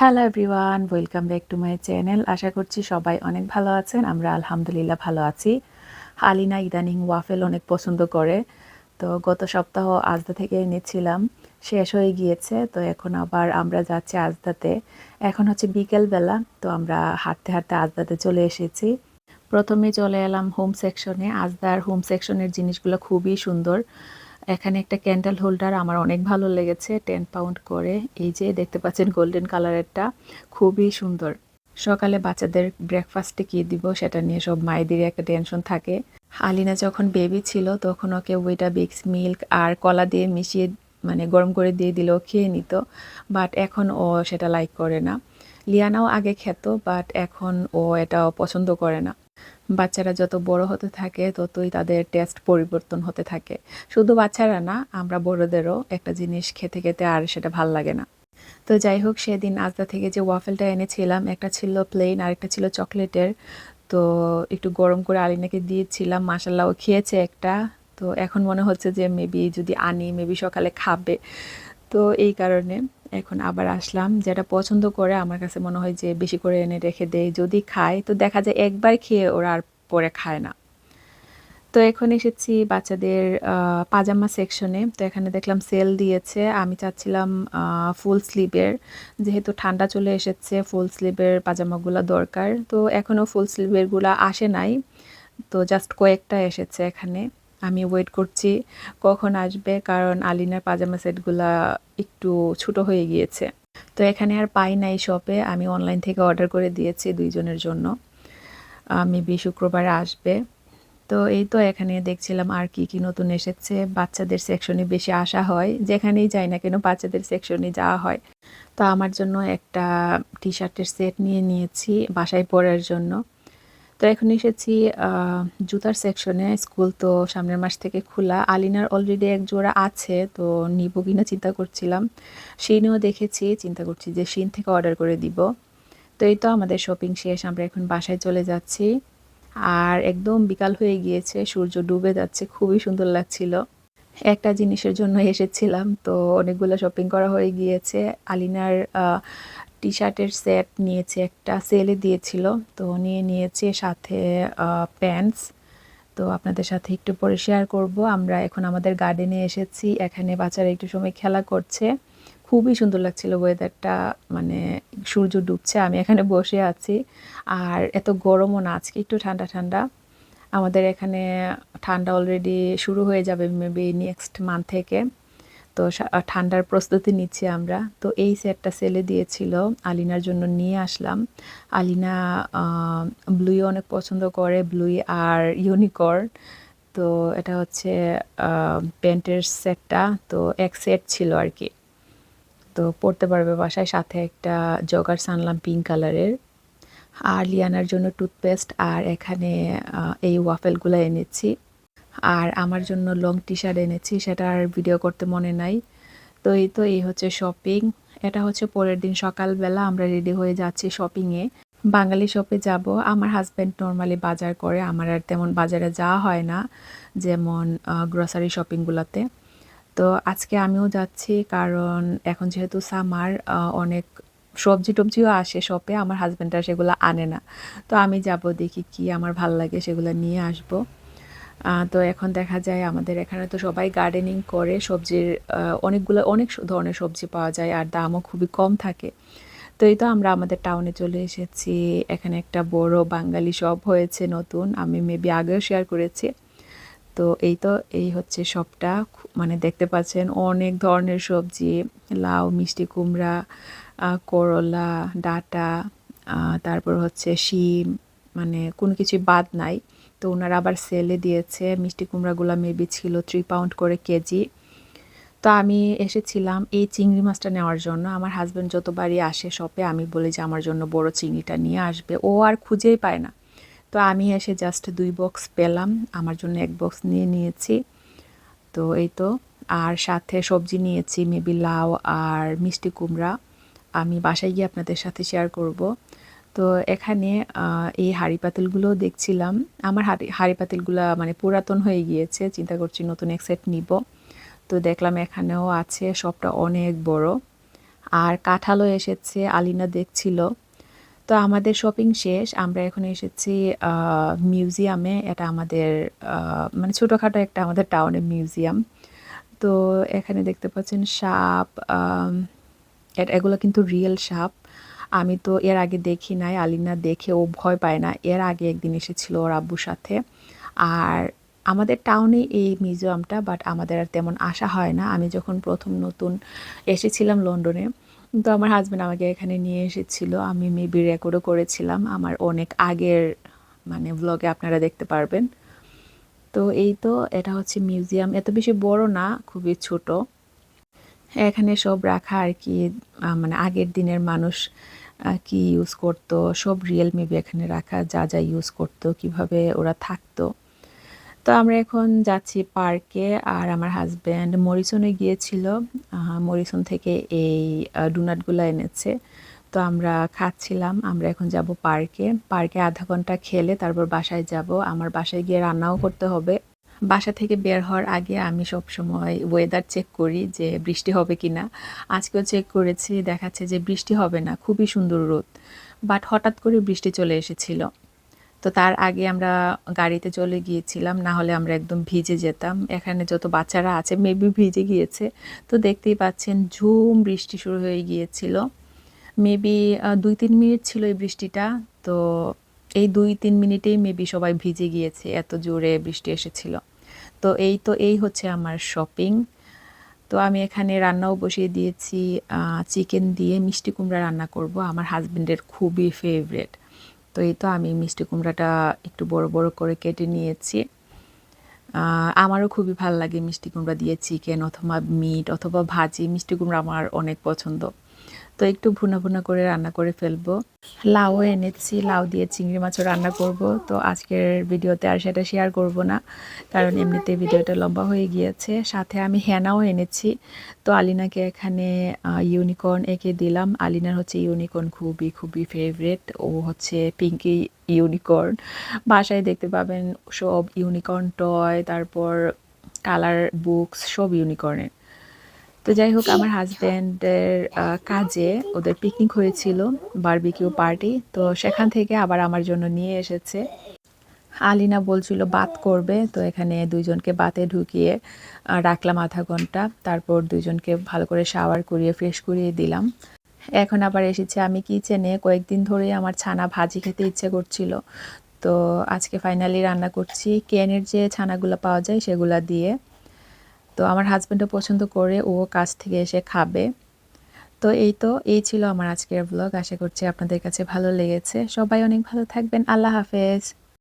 Hello everyone welcome back to my channel আশা করছি সবাই অনেক ভালো আছেন, আমরা আলহামদুলিল্লাহ ভালো আছি। আলিনা ইদানিং ওয়াফেল অনেক পছন্দ করে, তো গত সপ্তাহ আজদা থেকে এনেছিলাম, শেষ হয়ে গিয়েছে, তো এখন আবার আমরা যাচ্ছি আজদাতে। এখন হচ্ছে বিকেলবেলা, তো আমরা হাঁটতে হাঁটতে আজদাতে চলে এসেছি। প্রথমে চলে এলাম হোম সেকশনে আজদার হোম সেকশনের জিনিসগুলো খুবই সুন্দর। এখানে একটা ক্যান্ডেল হোল্ডার আমার অনেক ভালো লেগেছে টেন পাউন্ড করে। এই যে দেখতে পাচ্ছেন গোল্ডেন কালারেরটা খুবই সুন্দর। সকালে বাচ্চাদের ব্রেকফাস্টে কী দিব সেটা নিয়ে সব মায়েদেরই একটা টেনশন থাকে। আলিনা যখন বেবি ছিল তখন ওকে ওইটা বিক্স মিল্ক আর কলা দিয়ে মিশিয়ে মানে গরম করে দিয়ে দিলে ও খেয়ে নিত। বাট এখন ও সেটা লাইক করে না। লিয়ানাও আগে খেত বাট এখন ও এটা পছন্দ করে না। বাচ্চারা যত বড় হতে থাকে, ততই তাদের টেস্ট পরিবর্তন হতে থাকে। শুধু বাচ্চারা না, আমরা বড়দেরও একটা জিনিস খেতে খেতে আর সেটা ভালো লাগে না। তো যাই হোক, সেদিন আজদা থেকে যে ওয়াফেলটা এনেছিলাম, একটা ছিল প্লেন আর একটা ছিল চকলেটের তো একটু গরম করে আলিনাকে দিয়েছিলাম মাসাল্লাহ খেয়েছে একটা। তো এখন মনে হচ্ছে যে মেবি যদি আনি মেবি সকালে খাবে। তো এই কারণে এখন আবার আসলাম। যেটা পছন্দ করে আমার কাছে মনে হয় যে বেশি করে এনে রেখে দেয় যদি খায়, তো দেখা যায় একবার খেয়ে ওরা আর পরে খায় না। তো এখন এসেছি বাচ্চাদের পাজামা সেকশনে। তো এখানে দেখলাম সেল দিয়েছে। আমি চাচ্ছিলাম ফুল স্লিভের। যেহেতু ঠান্ডা চলে এসেছে, ফুল স্লিভের পাজামাগুলো দরকার। তো এখনও ফুল স্লিভেরগুলো আসে নাই। তো জাস্ট কয়েকটা এসেছে এখানে। আমি ওয়েট করছি, কখন আসবে? কারণ আলিনার পাজামা সেটগুলা একটু ছোট হয়ে গিয়েছে। তো এখানে আর পাই নাই শপে আমি অনলাইন থেকে অর্ডার করে দিয়েছি দুইজনের জন্য। মেবি শুক্রবারে আসবে। তো এই তো এখানে দেখছিলাম আর কি কি নতুন এসেছে। বাচ্চাদের সেকশনে বেশি আসা হয়। যেখানেই যাই না কেন বাচ্চাদের সেকশনে যাওয়া হয়। তো আমার জন্য একটা টি শার্টের সেট নিয়ে নিয়েছি বাসায় পরার জন্য। তো এখন এসেছি জুতার সেকশনে স্কুল তো সামনের মাস থেকে খোলা। আলিনার অলরেডি এক জোড়া আছে, তো নিব কিনা চিন্তা করছিলাম। শিনও দেখেছি, চিন্তা করছি যে শিন থেকে অর্ডার করে দিব। তো এই তো আমাদের শপিং শেষ, আমরা এখন বাসায় চলে যাচ্ছি। আর একদম বিকাল হয়ে গিয়েছে, সূর্য ডুবে যাচ্ছে, খুবই সুন্দর লাগছিল। একটা জিনিসের জন্য এসেছিলাম, তো অনেকগুলো শপিং করা হয়ে গিয়েছে। আলিনার টি শার্টের সেট নিয়েছে একটা সেলে দিয়েছিল। তো নিয়ে নিয়েছে সাথে প্যান্টস তো আপনাদের সাথে একটু পরে শেয়ার করব। আমরা এখন আমাদের গার্ডেনে এসেছি। এখানে বাচ্চারা একটু সময় খেলা করছে। খুবই সুন্দর লাগছিল ওয়েদারটা মানে সূর্য ডুবছে, আমি এখানে বসে আছি। আর এত গরমও না, আজকে একটু ঠান্ডা ঠান্ডা। আমাদের এখানে ঠান্ডা অলরেডি শুরু হয়ে যাবে মেবি নেক্সট মান্থ থেকে। তো ঠান্ডার প্রস্তুতি নিচ্ছি আমরা। তো এই সেটটা সেলে দিয়েছিল আলিনার জন্য নিয়ে আসলাম। আলিনা ব্লুই অনেক পছন্দ করে, ব্লুই আর ইউনিকর্ন। তো এটা হচ্ছে প্যান্টের সেটটা। তো এক সেট ছিল আর কি। তো পড়তে পারবে বাসায়। সাথে একটা জগার সানলাম পিঙ্ক কালারের। আর লিয়ানার জন্য টুথপেস্ট আর এখানে এই ওয়াফেলগুলো এনেছি। আর আমার জন্য লং টি শার্ট এনেছি, সেটা আর ভিডিও করতে মনে নাই। তো এই তো, এই হচ্ছে শপিং এটা হচ্ছে পরের দিন সকালবেলা, আমরা রেডি হয়ে যাচ্ছি শপিংয়ে বাঙালি শপে যাব। আমার হাজব্যান্ড নর্মালি বাজার করে, আমার আর তেমন বাজারে যাওয়া হয় না, যেমন গ্রসারি শপিংগুলোতে তো আজকে আমিও যাচ্ছি, কারণ এখন যেহেতু সামার অনেক সবজি টবজিও আসে শপে আমার হাজব্যান্ডরা সেগুলো আনে না। তো আমি যাব দেখি কি আমার ভালো লাগে সেগুলো নিয়ে আসব। তো এখন দেখা যায় আমাদের এখানে তো সবাই গার্ডেনিং করে, সবজির অনেকগুলো, অনেক ধরনের সবজি পাওয়া যায় আর দামও খুবই কম থাকে। তো এই তো আমরা আমাদের টাউনে চলে এসেছি। এখানে একটা বড় বাঙালি শপ হয়েছে নতুন, আমি মেবি আগেও শেয়ার করেছি। তো এই তো, এই হচ্ছে সবটা মানে দেখতে পাচ্ছেন অনেক ধরনের সবজি, লাউ, মিষ্টি কুমড়া করলা, ডাটা তারপর হচ্ছে শিম মানে কোনো কিছু বাদ নাই। তো ওনারা আবার সেলে দিয়েছে, মিষ্টি কুমড়াগুলো মেবি ছিল থ্রি পাউন্ড করে কেজি। তো আমি এসেছিলাম এই চিংড়ি মাছটা নেওয়ার জন্য। আমার হাজব্যান্ড যতবারই আসে শপে আমি বলি যে আমার জন্য বড় চিংড়িটা নিয়ে আসবে। ও আর খুঁজেই পায় না। তো আমি এসে জাস্ট দুই বক্স পেলাম। আমার জন্য এক বক্স নিয়ে নিয়েছি। তো এই তো। আর সাথে সবজি নিয়েছি মেবি লাউ আর মিষ্টি কুমড়া। আমি বাসায় গিয়ে আপনাদের সাথে শেয়ার করব। তো এখানে এই হাঁড়ি পাতিলগুলো দেখছিলাম। আমার হাড়ি, হাঁড়ি পাতিলগুলো মানে পুরাতন হয়ে গিয়েছে, চিন্তা করছি নতুন এক সেট নিব। তো দেখলাম এখানেও আছে, সবটা অনেক বড়। আর কাঁঠালও এসেছে, আলিনা দেখছিল। তো আমাদের শপিং শেষ, আমরা এখন এসেছি মিউজিয়ামে। এটা আমাদের মানে ছোটোখাটো একটা আমাদের টাউনের মিউজিয়াম। তো এখানে দেখতে পাচ্ছেন সাপ এগুলো কিন্তু রিয়েল সাপ। আমি তো এর আগে দেখি নাই, আলিনা দেখে ও ভয় পায় না। এর আগে একদিন এসেছিল ওর আব্বুর সাথে। আর আমাদের টাউনে এই মিউজিয়ামটা বাট আমাদের আর তেমন আসা হয় না। আমি যখন প্রথম নতুন এসেছিলাম লন্ডনে, তো আমার হাজব্যান্ড আমাকে এখানে নিয়ে এসেছিল। আমি মেবি রেকর্ডও করেছিলাম। আমার অনেক আগের মানে ব্লগে আপনারা দেখতে পারবেন। তো এই তো, এটা হচ্ছে মিউজিয়াম এত বেশি বড় না, খুবই ছোট। এখানে সব রাখা আর কি মানে আগের দিনের মানুষ কি ইউজ করতো, সব রিয়েল মেবি এখানে রাখা, যা যা ইউজ করতো, কীভাবে ওরা থাকতো। তো আমরা এখন যাচ্ছি পার্কে আর আমার হাজব্যান্ড মরিসনে গিয়েছিল মরিসন থেকে এই ডোনাটগুলো এনেছে। তো আমরা খাচ্ছিলাম, আমরা এখন যাব পার্কে। পার্কে আধা ঘণ্টা খেলে তারপর বাসায় যাব। আমার বাসায় গিয়ে রান্নাও করতে হবে। বাসা থেকে বের হওয়ার আগে আমি সব সময় ওয়েদার চেক করি যে বৃষ্টি হবে কি না আজকেও চেক করেছি, দেখাচ্ছে যে বৃষ্টি হবে না, খুবই সুন্দর রোদ। বাট হঠাৎ করে বৃষ্টি চলে এসেছিল। তো তার আগে আমরা গাড়িতে চলে গিয়েছিলাম, না হলে আমরা একদম ভিজে যেতাম। এখানে যত বাচ্চারা আছে মেবি ভিজে গিয়েছে। তো দেখতেই পাচ্ছেন, ঝুম বৃষ্টি শুরু হয়ে গিয়েছিল। মেবি দুই তিন মিনিট ছিল এই বৃষ্টিটা। তো এই দুই তিন মিনিটেই মেবি সবাই ভিজে গিয়েছে, এত জোরে বৃষ্টি এসেছিল। তো এই তো এই হচ্ছে আমার শপিং তো আমি এখানে রান্নাও বসিয়ে দিয়েছি চিকেন দিয়ে মিষ্টি কুমড়া রান্না করব, আমার হাজব্যান্ডের খুবই ফেভারেট তো এই তো আমি মিষ্টি কুমড়াটা একটু বড় বড় করে কেটে নিয়েছি। আমারও খুবই ভালো লাগে মিষ্টি কুমড়া দিয়ে চিকেন অথবা মিট অথবা ভাজি, মিষ্টি কুমড়া আমার অনেক পছন্দ। তো একটু ভুনা ভুনা করে রান্না করে ফেলব। লাউ এনেছি, লাউ দিয়ে চিংড়ি মাছও রান্না করব। তো আজকের ভিডিওতে আর সেটা শেয়ার করব না, কারণ এমনিতে ভিডিওটা লম্বা হয়ে গিয়েছে। সাথে আমি হেনাও এনেছি। তো আলিনাকে এখানে ইউনিকর্ন এঁকে দিলাম। আলিনার হচ্ছে ইউনিকর্ন খুবই খুবই ফেভারেট ও হচ্ছে পিঙ্কি ইউনিকর্ন বাসায় দেখতে পাবেন সব ইউনিকর্ন টয় তারপর কালার বুকস সব ইউনিকর্নের তো যাই হোক, আমার হাজব্যান্ডের কাজে ওদের পিকনিক হয়েছিল বারবিকিউ পার্টি তো সেখান থেকে আবার আমার জন্য নিয়ে এসেছে। আলিনা বলছিল, বাত করবে। তো এখানে দুইজনকে বাতে ঢুকিয়ে রাখলাম আধা ঘণ্টা। তারপর দুইজনকে ভালো করে শাওয়ার করিয়ে ফ্রেশ করিয়ে দিলাম। এখন আবার এসেছে আমি কিচেনে কয়েকদিন ধরেই আমার ছানা ভাজি খেতে ইচ্ছে করছিল। তো আজকে ফাইনালি রান্না করছি। কেনের যে ছানাগুলো পাওয়া যায় সেগুলা দিয়ে তো আমার হাজব্যান্ডও পছন্দ করে, ও কাজ থেকে এসে খাবে। তো এই তো, এই ছিল আমার আজকের ব্লগ আশা করছি আপনাদের কাছে ভালো লেগেছে। সবাই অনেক ভালো থাকবেন। আল্লাহ হাফেজ।